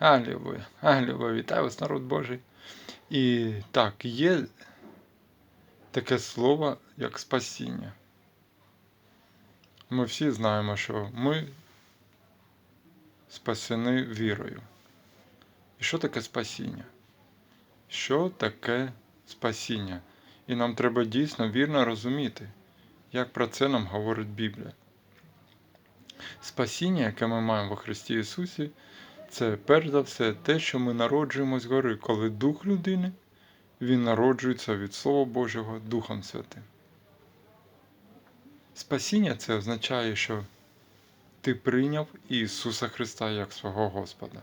Алілуя, алілуя, вітаю вас, народ Божий. І так, є таке слово, як спасіння. Ми всі знаємо, що ми спасені вірою. І що таке спасіння? Що таке спасіння? І нам треба дійсно вірно розуміти, як про це нам говорить Біблія. Спасіння, яке ми маємо во Христі Ісусі, це перш за все те, що ми народжуємось згори, коли дух людини він народжується від Слова Божого Духом Святим. Спасіння це означає, що ти прийняв Ісуса Христа як свого Господа.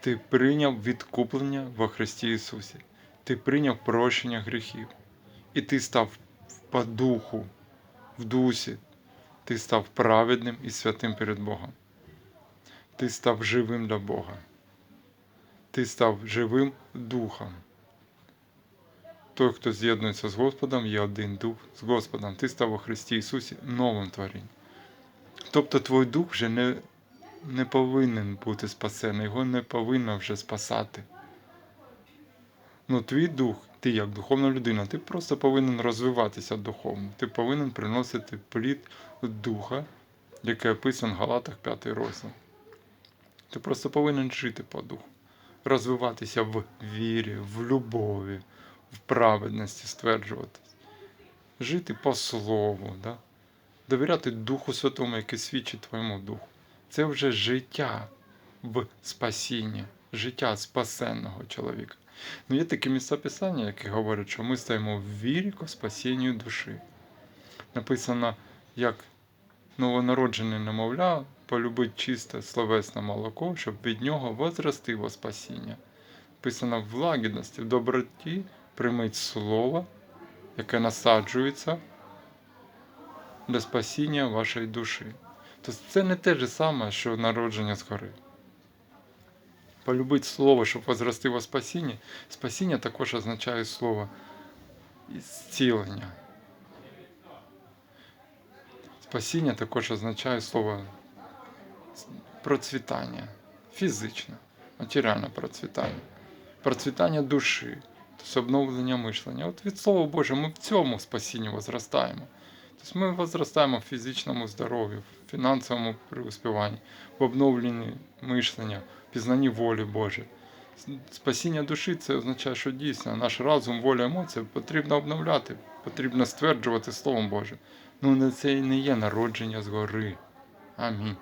Ти прийняв відкуплення во Христі Ісусі. Ти прийняв прощення гріхів. І ти став по духу, в дусі. Ти став праведним і святим перед Богом. Ти став живим для Бога. Ти став живим духом. Той, хто з'єднується з Господом, є один дух з Господом. Ти став у Христі Ісусі новим творінням. Тобто твій дух вже не, не повинен бути спасений, його не повинно вже спасати. Ну, твій дух, ти як духовна людина, ти просто повинен розвиватися духовно. Ти повинен приносити плід духа, який описано в Галатах 5 розділ. Ти просто повинен жити по духу, розвиватися в вірі, в любові, в праведності, стверджуватись, жити по слову, да? довіряти Духу Святому, який свідчить твоєму духу. Це вже життя в спасінні, життя спасенного чоловіка. Ну, є такі місця писання, які говорять, що ми стаємо в вірі к спасінню душі. Написано, як новонароджене немовля полюбить чисте словесне молоко, щоб від нього возрости во спасіння. Написано в лагідності, в доброті прийміть слово, яке насаджується для спасіння вашої душі. Тобто це не те ж саме, що народження згори. Полюбить слово, щоб возрости во спасіння. Спасіння також означає слово зцілення. Спасіння також означає слово процвітання, фізичне, матеріальне процвітання, процвітання душі, тобто обновлення мишлення. От від Слова Божого ми в цьому спасінні возростаємо. Тобто ми возростаємо в фізичному здоров'ї, в фінансовому преуспіванні, в обновленні мишлення, в пізнанні волі Божої. Спасіння душі це означає, що дійсно наш разум, воля, емоції потрібно обновляти, потрібно стверджувати Словом Божим. Ну, це і не є народження згори. Амінь.